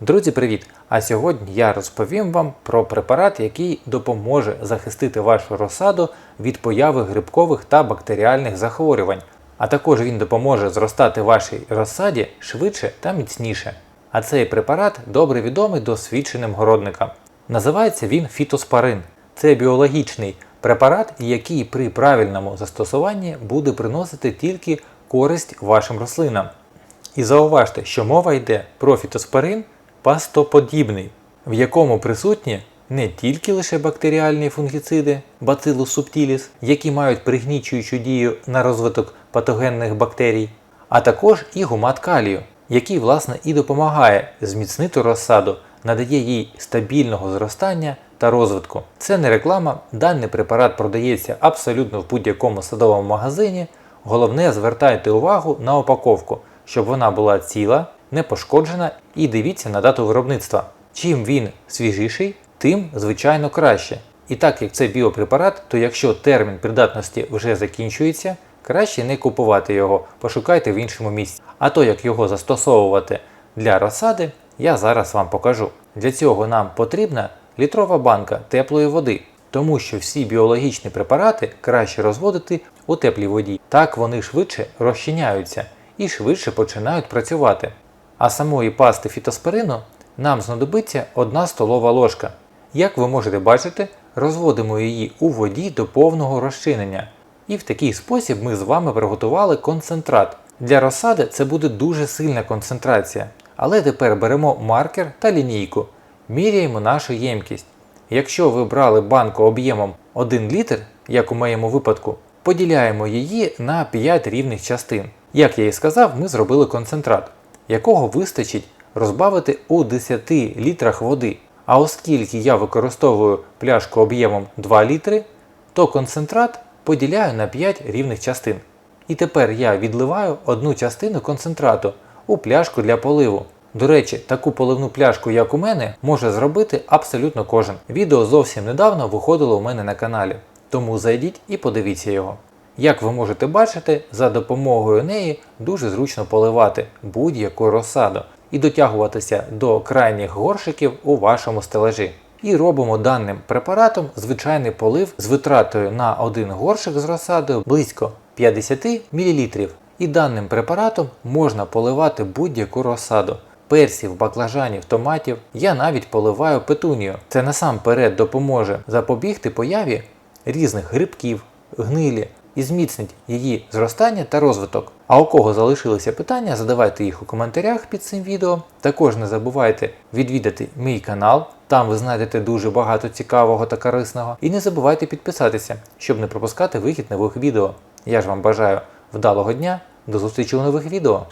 Друзі, привіт! А сьогодні я розповім вам про препарат, який допоможе захистити вашу розсаду від появи грибкових та бактеріальних захворювань. А також він допоможе зростати вашій розсаді швидше та міцніше. А цей препарат добре відомий досвідченим городникам. Називається він фітоспарин. Це біологічний препарат, який при правильному застосуванні буде приносити тільки користь вашим рослинам. І зауважте, що мова йде про фітоспорин пастоподібний, в якому присутні не тільки лише бактеріальні фунгіциди Bacillus subtilis, які мають пригнічуючу дію на розвиток патогенних бактерій, а також і гумат калію, який власне і допомагає зміцнити розсаду, надає їй стабільного зростання та розвитку. Це не реклама, даний препарат продається абсолютно в будь-якому садовому магазині. Головне звертайте увагу на упаковку, щоб вона була ціла, не пошкоджена і дивіться на дату виробництва. Чим він свіжіший, тим звичайно краще. І так як це біопрепарат, то якщо термін придатності вже закінчується, краще не купувати його, пошукайте в іншому місці. А то як його застосовувати для розсади, я зараз вам покажу. Для цього нам потрібна літрова банка теплої води, тому що всі біологічні препарати краще розводити у теплій воді. Так вони швидше розчиняються і швидше починають працювати. А самої пасти фітоспорину нам знадобиться 1 столова ложка. Як ви можете бачити, розводимо її у воді до повного розчинення. І в такий спосіб ми з вами приготували концентрат. Для розсади це буде дуже сильна концентрація. Але тепер беремо маркер та лінійку, міряємо нашу ємкість. Якщо ви брали банку об'ємом 1 літр, як у моєму випадку, поділяємо її на 5 рівних частин. Як я і сказав, ми зробили концентрат, якого вистачить розбавити у 10 літрах води. А оскільки я використовую пляшку об'ємом 2 літри, то концентрат поділяю на 5 рівних частин. І тепер я відливаю одну частину концентрату у пляшку для поливу. До речі, таку поливну пляшку, як у мене, може зробити абсолютно кожен. Відео зовсім недавно виходило у мене на каналі, тому зайдіть і подивіться його. Як ви можете бачити, за допомогою неї дуже зручно поливати будь-яку розсаду і дотягуватися до крайніх горшиків у вашому стелажі. І робимо даним препаратом звичайний полив з витратою на один горшик з розсадою близько 50 мл. І даним препаратом можна поливати будь-яку розсаду. Персів, баклажанів, томатів я навіть поливаю петунію. Це насамперед допоможе запобігти появі різних грибків, гнилі і зміцнить її зростання та розвиток. А у кого залишилися питання, задавайте їх у коментарях під цим відео. Також не забувайте відвідати мій канал, там ви знайдете дуже багато цікавого та корисного. І не забувайте підписатися, щоб не пропускати вихід нових відео. Я ж вам бажаю вдалого дня, до зустрічі у нових відео.